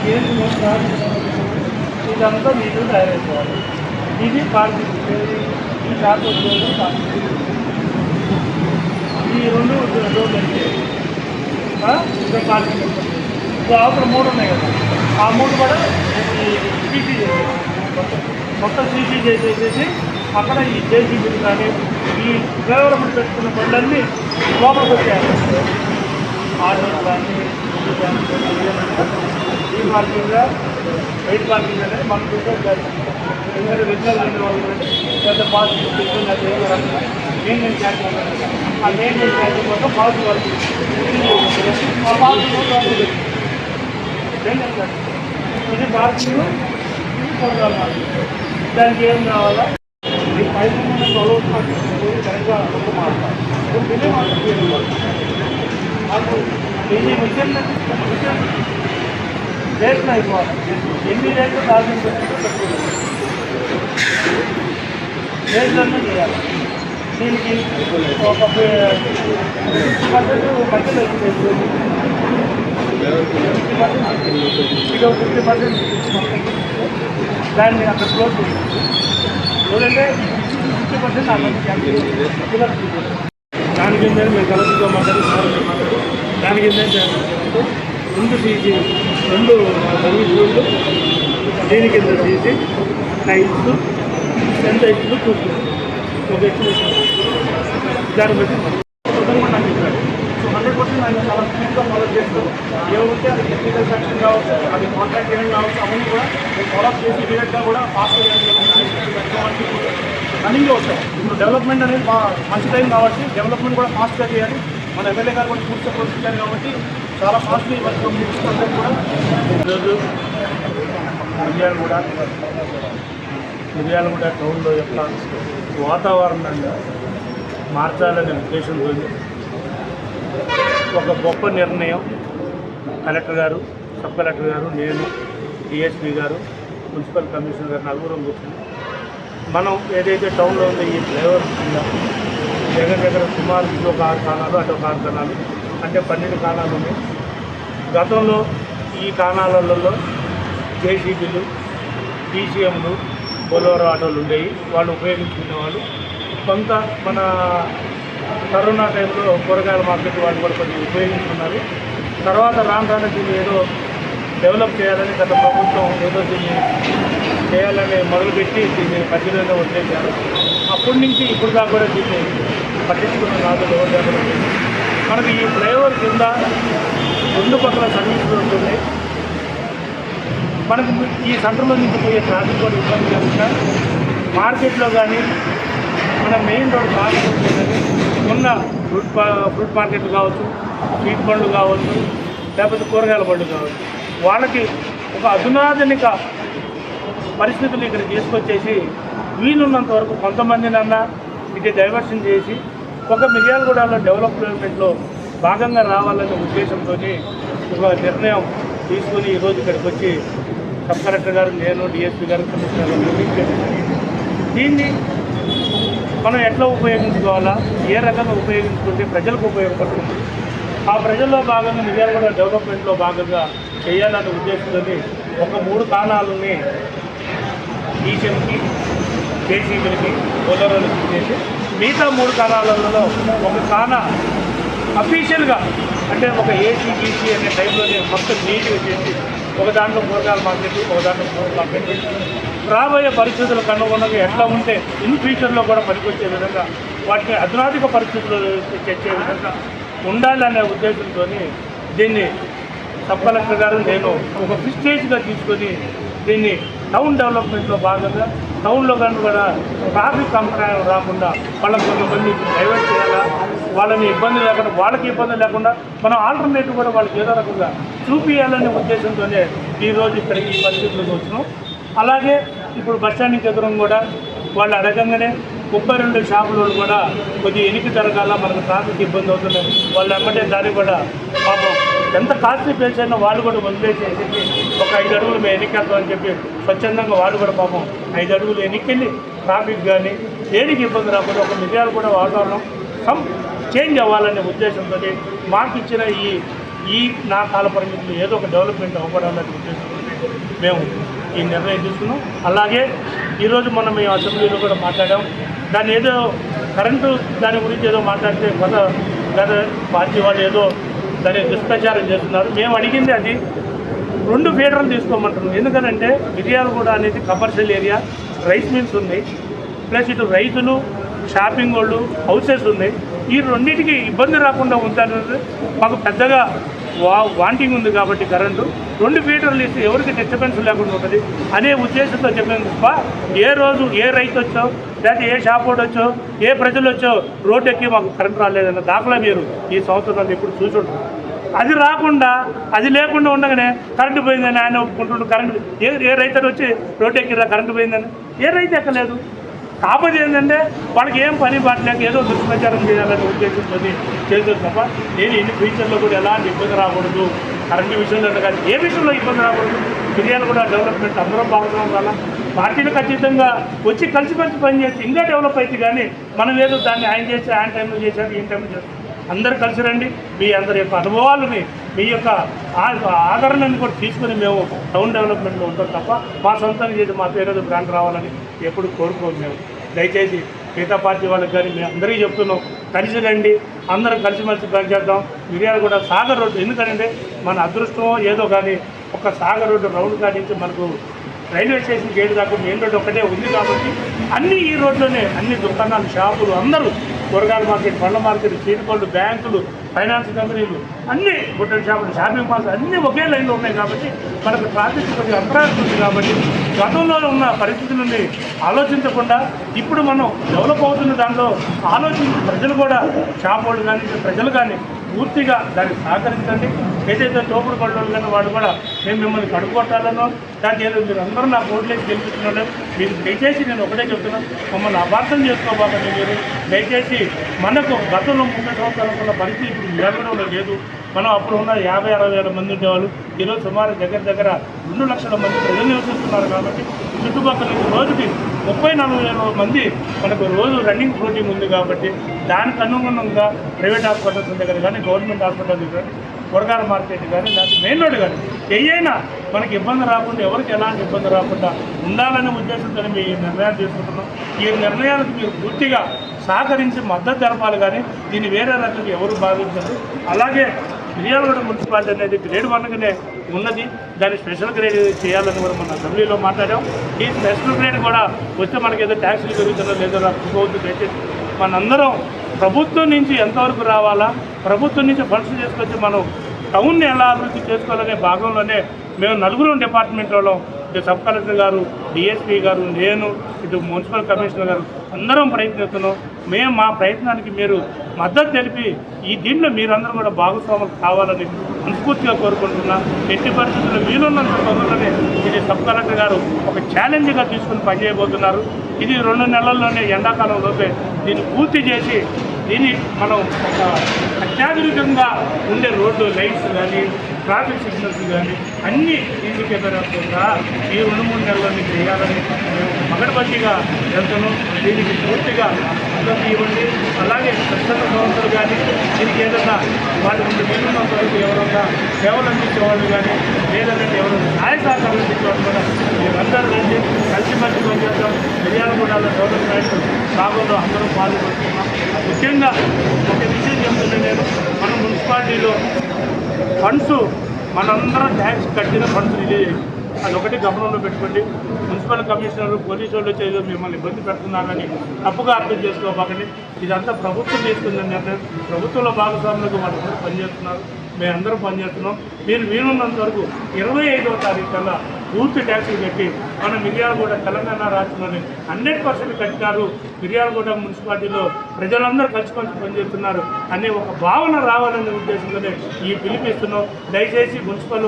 మనకి ఇదంతా నీళ్ళు తయారైపోవాలి. ఇది పార్టీ ఈ షాప్ వచ్చేది పార్కింగ్ ఈ రెండు రోడ్లు అంటే ఇంకా పార్కింగ్ అవసరం మూడు ఉన్నాయి కదా. ఆ మూడు కూడా సీసీ చేసేది. మొత్తం సీసీ చేసేసేసి అక్కడ ఈ జేసీబీలు కానీ ఈ డ్రైవర్ పెట్టుకున్న పనులన్నీ లోపలికి వచ్చాయి ఆటోలు కానీ కానీ. ఈ పార్కింగ్ వెయిట్ పార్కింగ్ అనేది మనం చూసే ఎందుకంటే విజయాలు లేని వాళ్ళు పెద్ద పాజిటివ్ తీసుకుని అది ఏదో రకంగా మెయింటెనెన్స్ ఛార్జ్ ఉంటుంది. ఆ మెయింటెనెన్స్ ఛార్జ్ కోసం పాజిటివ్ వరకు ఆ మెయింటెనెన్స్ ఇది పార్కింగ్ ఇది ప్రోగ్రామ్ దానికి ఏం కావాలా? ఈ పైన ఉన్న కరెక్ట్గా ఒక మాట్లాడాలి బిల్లు మాట్లాడాలి మాకు ఇది మిషన్ మిషన్ రేట్లు అయిపోవాలి ఎన్ని రేట్లు కాదు రేట్లన్నీ చేయాలి. దీనికి ఒక పర్సెంట్ మధ్యలో ఫిఫ్టీ పర్సెంట్ ఫిఫ్టీ పర్సెంట్ దాన్ని అక్కడ క్లోజ్ చేయాలి ఎందుకంటే ఫిఫ్టీ పర్సెంట్ అక్కడ దాని కింద మేము కలెక్టర్తో మాట్లాడి సార్తో దాని కింద ఏం చేయాలంటే రెండు సర్వీస్ రోడ్లు దీని కింద తీసి టైల్స్ ఎంత ఇచ్చిందో చూస్తున్నాం ఒక ఎక్స్ప్రెషన్ దాన్ని బట్టి నాకు ఇచ్చాడు సో హండ్రెడ్ పర్సెంట్ ఆయన చాలా స్పీడ్గా ఫాలో అది టెక్నికల్ సెక్షన్ కావచ్చు అది కాంట్రాక్ట్ ఏం కావచ్చు అవన్నీ కూడా ఫాలో చేసి ఇమీడియట్గా కూడా ఫాస్ట్గా రన్నింగ్లో వస్తాయి. ఇప్పుడు డెవలప్మెంట్ అనేది మంచి టైం కాబట్టి డెవలప్మెంట్ కూడా ఫాస్ట్గా చేయాలి. మన ఎమ్మెల్యే గారు కూడా పూర్తి సపోర్ట్ ఇచ్చారు కాబట్టి చాలా కాస్ట్లీ ఈ వర్క్ కూడా ఈరోజు మిర్యాలగూడ మిర్యాలగూడ టౌన్లో యొక్క వాతావరణంగా మార్చాలనే ఉద్దేశంతో ఒక గొప్ప నిర్ణయం. కలెక్టర్ గారు సబ్ కలెక్టర్ గారు నేను డిఎస్పీ గారు మున్సిపల్ కమిషనర్ గారు నలుగురం కూర్చుని మనం ఏదైతే టౌన్లో ఉందో ఈ ఫ్లేవర్ కింద దగ్గర దగ్గర సుమారు ఇటు ఒక ఆరు స్థానాలు అటు ఒక ఆరు స్థానాలు అంటే పన్నెండు కాణాలు ఉన్నాయి. గతంలో ఈ కాణాలలో జేసీబీలు డీసీఎంలు బొలోరో ఆటోలు ఉండేవి. వాళ్ళు ఉపయోగించుకునే వాళ్ళు కొంత మన కరోనా టైంలో కూరగాయల మార్కెట్ వాళ్ళు కూడా కొంచెం ఉపయోగించుకున్నారు. తర్వాత రాను రాను దీన్ని ఏదో డెవలప్ చేయాలని గత ప్రభుత్వం ఏదో దీన్ని చేయాలని మొదలుపెట్టి దీన్ని మధ్యలోనే వదిలేశారు. అప్పటి నుంచి ఇప్పుడు దాకా కూడా దీన్ని పట్టించుకున్న నాదులు ఎవరు మనకి ఈ ఫ్లైఓవర్ కింద రెండు పక్కల సర్వీసులు ఉంటుంది మనకు ఈ సెంటర్లో నుంచి పోయే ట్రాఫిక్ కూడా ఇబ్బంది లేకుండా మార్కెట్లో కానీ మన మెయిన్ రోడ్ మార్కెట్ కానీ ఉన్న ఫ్రూట్ ఫ్రూట్ మార్కెట్లు కావచ్చు స్వీట్ బండ్లు కావచ్చు లేకపోతే కూరగాయల బండ్లు కావచ్చు వాళ్ళకి ఒక అధునాధునిక పరిస్థితులు ఇక్కడ తీసుకొచ్చేసి వీలున్నంత వరకు కొంతమందినన్నా ఇది డైవర్షన్ చేసి ఒక మిర్యాలగూడలో డెవలప్మెంట్లో భాగంగా రావాలనే ఉద్దేశంతో ఒక నిర్ణయం తీసుకుని ఈరోజు ఇక్కడికి వచ్చి సబ్ కలెక్టర్ గారు నేను డిఎస్పీ గారు కమిషనర్ గారు దీన్ని మనం ఎట్లా ఉపయోగించుకోవాలా? ఏ రకంగా ఉపయోగించుకుంటే ప్రజలకు ఉపయోగపడుతుంది? ఆ ప్రజల్లో భాగంగా మిర్యాలగూడ డెవలప్మెంట్లో భాగంగా చేయాలనే ఉద్దేశంతో ఒక మూడు కాణాలని ఈసెంకి జేసీబీలకి బొలరోలకి చేసి మిగతా మూడు కాణాలలో ఒక కాణ అఫీషియల్గా అంటే ఒక ఏసీ బీసీ అనే టైంలోనే మొత్తం నీట్గా చేసి ఒక దాంట్లో కూరగాయల మార్కెట్ ఒక దాంట్లో ఫ్రూట్ మార్కెట్ రాబోయే పరిస్థితులకు అనుగుణంగా ఎట్లా ఉంటే ఇన్ ఫ్యూచర్లో కూడా పనికొచ్చే విధంగా వాటిని అధునాధిక పరిస్థితులు తెచ్చే విధంగా ఉండాలనే ఉద్దేశంతో దీన్ని సబ్ కలెక్టర్ గారు నేను ఒక విస్టేజ్గా తీసుకొని దీన్ని టౌన్ డెవలప్మెంట్లో భాగంగా టౌన్లో కానీ కూడా ట్రాఫిక్ కంప్లైంట్ రాకుండా వాళ్ళకి కొంతమంది డైవర్ట్ చేయాలా? వాళ్ళని ఇబ్బంది లేకుండా వాళ్ళకి ఇబ్బంది లేకుండా మనం ఆల్టర్నేటివ్ కూడా వాళ్ళకి ఏదో రకంగా చూపించాలనే ఉద్దేశంతోనే ఈరోజు ఇక్కడికి ఈ పరిస్థితులకు వచ్చినాం. అలాగే ఇప్పుడు బస్ స్టాండ్కి ఎదురు కూడా వాళ్ళు అడగంగానే ముప్పై రెండు షాపులు కూడా కొద్దిగా ఎనికి జరగాల మనకు ట్రాఫిక్ ఇబ్బంది అవుతుంది. వాళ్ళు ఎమ్మటే దాన్ని కూడా పాపం ఎంత కాస్ట్లీ ప్లేస్ అయినా వాళ్ళు కూడా వదిలేసేసి ఒక ఐదు అడుగులు మేము ఎన్నికెళ్తాం అని చెప్పి స్వచ్ఛందంగా వాళ్ళు కూడా పాపం ఐదు అడుగులు ఎన్నికెళ్ళి ట్రాఫిక్ కానీ దేనికి ఇబ్బంది రాకుండా ఒక నిజాలు కూడా వాతావరణం సమ్ చేంజ్ అవ్వాలనే ఉద్దేశంతో మాకు ఇచ్చిన ఈ ఈ నా కాల పరిమితులు ఏదో ఒక డెవలప్మెంట్ అవ్వడాలనే ఉద్దేశంతో మేము ఈ నిర్ణయం తీసుకున్నాం. అలాగే ఈరోజు మనం మేము అసెంబ్లీలో కూడా మాట్లాడాం. దాన్ని ఏదో కరెంటు దాని గురించి ఏదో మాట్లాడితే గత గత పార్టీ వాళ్ళు ఏదో సరే దుష్ప్రచారం చేస్తున్నారు. మేము అడిగింది అది రెండు ఫీడర్లు తీసుకోమంటున్నాం. ఎందుకనంటే మిర్యాలగూడ అనేది కమర్షియల్ ఏరియా రైస్ మిల్స్ ఉంది. ప్లస్ ఇటు రైతులు షాపింగ్ వాళ్ళు హౌసెస్ ఉన్నాయి. ఈ రెండింటికి ఇబ్బంది రాకుండా ఉందనేది మాకు పెద్దగా వాంటింగ్ ఉంది కాబట్టి కరెంటు. రెండు ఫీటర్లు ఇస్తే ఎవరికి డిస్టర్బెన్స్ లేకుండా ఉంటుంది. అనే ఉద్దేశంతో చెప్పాను తప్ప ఏ రోజు ఏ రైతు వచ్చో లేకపోతే ఏ షాప్ వాడు వచ్చో ఏ ప్రజలు వచ్చో రోడ్డు ఎక్కి మాకు కరెంట్ రాలేదన్న దాఖలా మీరు ఈ సంవత్సరాలు ఎప్పుడు చూసి అది రాకుండా అది లేకుండా ఉండగానే కరెంటు పోయిందని ఆయన ఒప్పుకుంటుండు. కరెంటు ఏ ఏ రైతు వచ్చి రోడ్డు ఎక్కిరా కరెంటు పోయిందని. ఏ రైతు ఎక్కలేదు. కాకపోతే ఏంటంటే వాళ్ళకి ఏం పని పట్టలేక ఏదో దుష్ప్రచారం చేయాలనే ఉద్దేశంతో చేస్తుంది తప్ప నేను ఇన్ని ఫ్యూచర్లో కూడా ఎలాంటి ఇబ్బంది రాకూడదు. కరెంటు విషయంలో కానీ ఏ విషయంలో ఇబ్బంది రాకూడదు. ఫిర్యాదు కూడా డెవలప్మెంట్ అందరం బాగుండడం వల్ల పార్టీలు ఖచ్చితంగా వచ్చి కలిసి కలిసి పని చేసి ఇంకా డెవలప్ అయితే కానీ మనం ఏదో దాన్ని ఆయన చేసి ఆయన టైంలో చేశారు ఈ టైంలో చేశారు. అందరు కలిసి రండి. మీ అందరి యొక్క అనుభవాలని మీ యొక్క ఆ- కూడా తీసుకుని మేము టౌన్ డెవలప్మెంట్లో ఉంటాం తప్ప మా సొంతం చేసి మా పేరు బ్రాండ్ రావాలని ఎప్పుడు కోరుకోము మేము. దయచేసి మిగతా పార్టీ వాళ్ళకి కానీ మేము అందరికీ చెప్తున్నాం కలిసి రండి. అందరం కలిసిమెలిసి పనిచేద్దాం మిర్యాలు కూడా సాగర్ రోడ్డు ఎందుకంటే మన అదృష్టమో ఏదో కానీ ఒక సాగర్ రోడ్డు రౌండ్ కానించి మనకు రైల్వే స్టేషన్ గేట్ దాకా మెయిన్ రోడ్డు ఒకటే ఉంది కాబట్టి అన్ని ఈ రోడ్లోనే అన్ని దుకాణాలు షాపులు అందరూ కూరగాయల మార్కెట్ పండ్ల మార్కెట్ చీట్ బ్యాంకులు ఫైనాన్స్ కంపెనీలు అన్ని గుట్టల షాపులు షాపింగ్ మాల్స్ అన్నీ ఒకే లైన్లో ఉన్నాయి కాబట్టి మనకు ట్రాఫిక్ కొద్దిగా అంతరాయం ఉంది కాబట్టి గతంలో ఉన్న పరిస్థితులని ఆలోచించకుండా ఇప్పుడు మనం డెవలప్ అవుతున్న దాంట్లో ఆలోచించి ప్రజలు కూడా షాప్ వాళ్ళు కానీ ప్రజలు కానీ పూర్తిగా దాన్ని సహకరించండి. ఏదైతే తోపుడు పళ్ళు కానీ వాడు కూడా మేము మిమ్మల్ని కడుక్కొట్టాలనో దానికి ఏదో మీరు అందరూ నా ఓట్లేసి గెలిపిస్తున్నాడు మీరు దయచేసి నేను ఒకటే చెప్తున్నాను మమ్మల్ని అపార్థం చేసుకోబాకండి మీరు. దయచేసి మనకు గతంలో ముప్పై సంవత్సరాలు ఉన్న పరిస్థితి ఇప్పుడు నిలబడంలో లేదు. మనం అప్పుడు ఉన్న యాభై అరవై వేల మంది ఉండేవాళ్ళు. ఈరోజు సుమారు దగ్గర దగ్గర రెండు లక్షల మంది ప్రజలు నివసిస్తున్నారు కాబట్టి చుట్టుపక్కల నుంచి రోజుకి ముప్పై నలభై వేల మంది మనకు రోజు రన్నింగ్ ప్రోటీన్ ఉంది కాబట్టి దానికి అనుగుణంగా ప్రైవేట్ హాస్పిటల్స్ దగ్గర కానీ గవర్నమెంట్ హాస్పిటల్ దగ్గర కానీ కూరగాయల మార్కెట్ కానీ లేకపోతే మెయిన్ రోడ్ కానీ ఏయైనా మనకి ఇబ్బంది రాకుండా ఎవరికి ఎలాంటి ఇబ్బంది రాకుండా ఉండాలనే ఉద్దేశంతో మేము ఈ నిర్ణయాలు తీసుకుంటున్నాం. ఈ నిర్ణయాలకు మీరు పూర్తిగా సహకరించి మద్దతు తెలపాలి కానీ దీన్ని వేరే రకంగా ఎవరు భావించదు అలాగే మిర్యాలగూడ మున్సిపాలిటీ అనేది గ్రేడ్ వన్గానే ఉన్నది. దాన్ని స్పెషల్ గ్రేడ్ చేయాలని కూడా మన అసెంబ్లీలో మాట్లాడాం. ఈ స్పెషల్ గ్రేడ్ కూడా వస్తే మనకి ఏదో ట్యాక్సీలు పెరుగుతుందో లేదో రాకపోవద్దు దయచేసి మనందరం ప్రభుత్వం నుంచి ఎంతవరకు రావాలా? ప్రభుత్వం నుంచి ఫండ్స్ తీసుకొచ్చి మనం టౌన్ని ఎలా అభివృద్ధి చేసుకోవాలనే భాగంలోనే మేము నలుగురు డిపార్ట్మెంట్లలో ఇటు సబ్ కలెక్టర్ గారు డిఎస్పీ గారు నేను ఇటు మున్సిపల్ కమిషనర్ గారు అందరం ప్రయత్నిస్తున్నాం మేము మా ప్రయత్నానికి మీరు మద్దతు తెలిపి ఈ దీంట్లో మీరందరూ కూడా భాగస్వాములు కావాలని మనస్ఫూర్తిగా కోరుకుంటున్నా. ఎట్టి పరిస్థితుల్లో వీలున్నంత తొందరలోనే ఇది సబ్ కలెక్టర్ గారు ఒక ఛాలెంజ్గా తీసుకుని పనిచేయబోతున్నారు. ఇది రెండు నెలల్లోనే ఎండాకాలంలోపే దీన్ని పూర్తి చేసి దీన్ని మనం ఒక అత్యాధునికంగా ఉండే రోడ్డు లైట్స్ కానీ ట్రాఫిక్ సిగ్నల్స్ కానీ అన్నీ దీనికి ఈ రెండు మూడు నెలల్లో చేయాలని మేము మగడబట్టిగా వెళ్తాను. దీనికి పూర్తిగా మద్దతు ఇవ్వండి. అలాగే ప్రసన్న సంస్థలు కానీ దీనికి ఏదైనా వాళ్ళు ముందు వీలున్నంత వరకు ఎవరైనా సేవలు అందించేవాళ్ళు కానీ లేదంటే ఎవరైనా సహాయ సహకారం అందించేవాళ్ళు వాళ్ళు కూడా మీరందరూ రండి కలిసి మధ్య మిర్యాలగూడలో గౌరవ నాయకులు భాగంలో అందరూ పాల్గొంటున్నాం. ముఖ్యంగా ఒక విషయం చెప్తున్నా నేను మన మున్సిపాలిటీలో ఫండ్స్ మనందరం ట్యాక్స్ కట్టిన ఫండ్స్ రిలీజ్ అయ్యాయి. అది ఒకటి గమనంలో పెట్టుకోండి. మున్సిపల్ కమిషనర్ పోలీసు వాళ్ళు వచ్చి మిమ్మల్ని ఇబ్బంది పెడుతున్నారని తప్పుగా అర్థం చేసుకోబాకండి. ఇదంతా ప్రభుత్వం తీసుకున్న నిర్ణయం. ప్రభుత్వంలో భాగస్వాములకు వాళ్ళందరూ పనిచేస్తున్నారు. మేమందరం పనిచేస్తున్నాం. మీరు వీలున్నంత వరకు ఇరవై ఐదవ తారీఖు కల్లా పూర్తి ట్యాక్సులు కట్టి మన మిర్యాలగూడ తెలంగాణ రాష్ట్రంలోని హండ్రెడ్ పర్సెంట్ కట్టినారు. మిర్యాలగూడ మున్సిపాలిటీలో ప్రజలందరూ కలిసి పనిచేస్తున్నారు. అనే ఒక భావన రావాలనే ఉద్దేశంతోనే ఈ పిలిపిస్తున్నాం దయచేసి మున్సిపల్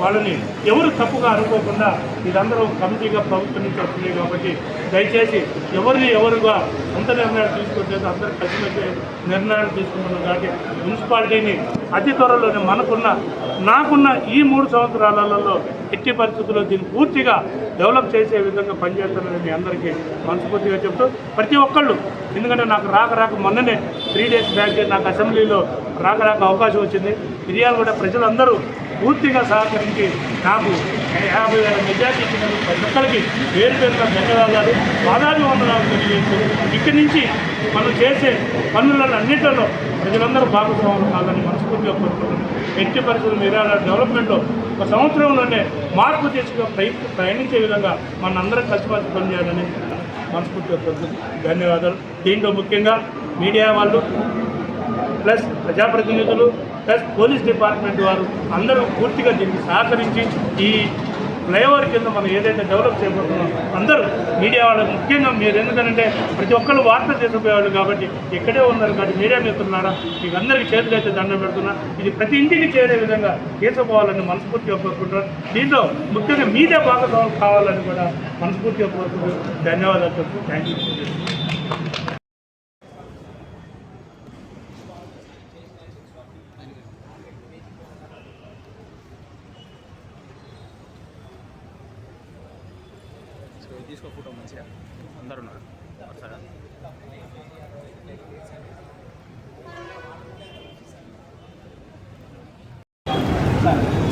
వాళ్ళని ఎవరు తప్పుగా అనుకోకుండా ఇదందరూ కమిటీగా ప్రభుత్వం నుంచి వస్తుంది కాబట్టి దయచేసి ఎవరిని ఎవరుగా అంత నిర్ణయాలు తీసుకుంటే అందరూ కలిసిమెలిసి నిర్ణయాలు తీసుకుంటున్నాం కాబట్టి మున్సిపాలిటీని అతి త్వరలోనే మనకున్న నాకున్న ఈ మూడు సంవత్సరాలలో ఎట్టి పరిస్థితుల్లో దీన్ని పూర్తిగా డెవలప్ చేసే విధంగా పనిచేస్తానని మీ అందరికీ మనస్ఫూర్తిగా చెప్తూ ప్రతి ఒక్కళ్ళు ఎందుకంటే నాకు రాక రాక మొన్ననే త్రీ డేస్ బ్యాక్ నాకు అసెంబ్లీలో రాక రాక అవకాశం వచ్చింది. మిరియాలు కూడా ప్రజలందరూ పూర్తిగా సహకరించి నాకు యాభై వేల మెజార్టీ ఇచ్చినందుకు ప్రతి ఒక్కరికి పేరు పేరుగా ధన్యవాదాలు. పాదాభివందనాలు తెలియజేస్తూ ఇక్కడి నుంచి మనం చేసే పనులలో అన్నింటిలో ప్రజలందరూ భాగస్వాములు కాదని మనస్ఫూర్తిగా కోరుకుంటున్నాను. ఎట్టి పరిస్థితులు మిర్యాల డెవలప్మెంట్లో ఒక సంవత్సరంలోనే మార్పు తెచ్చుగా ప్రయత్న ప్రయాణించే విధంగా మనందరం కలిసిమెలిసి పనిచేయాలని మనస్ఫూర్తిగా ధన్యవాదాలు. దీంట్లో ముఖ్యంగా మీడియా వాళ్ళు ప్లస్ ప్రజాప్రతినిధులు ప్లస్ పోలీస్ డిపార్ట్మెంట్ వారు అందరూ పూర్తిగా దీనికి సహకరించి ఈ ఫ్లైఓవర్ కింద మనం ఏదైతే డెవలప్ చేయబోతున్నాం అందరూ మీడియా వాళ్ళకి ముఖ్యంగా మీరు ఎందుకంటే ప్రతి ఒక్కరు వార్త తీసుకుపోయేవాళ్ళు కాబట్టి ఇక్కడే ఉన్నారు కాబట్టి మీడియా మిత్రులారా మీకు అందరికీ చేతులు అయితే దండం పెడుతున్నా. ఇది ప్రతి ఇంటికి చేరే విధంగా చేసుకోవాలని మనస్ఫూర్తిగా కోరుకుంటున్నాను దీంట్లో ముఖ్యంగా మీడియా భాగస్వామ్యం కావాలని కూడా మనస్ఫూర్తిగా కోరుకుంటున్నాను ధన్యవాదాలు చెప్తూ థ్యాంక్ యూ సో ఇది తీసుకో ఫోటో మంచిగా అందరు ఉన్నారు వరుసగా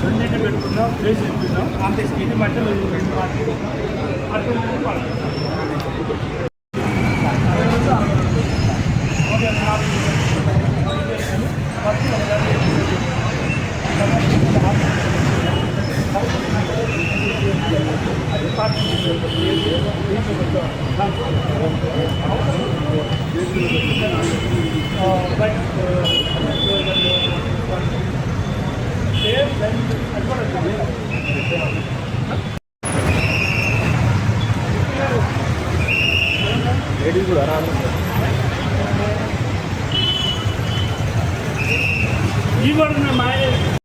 రెండింటి పెట్టుకుందాం ప్లేస్ ఇస్తున్నాం అంతే ఇది మధ్యలో ఇది రెండు పార్టీలు. అటు ఇటు పార్టీలు. Thank you.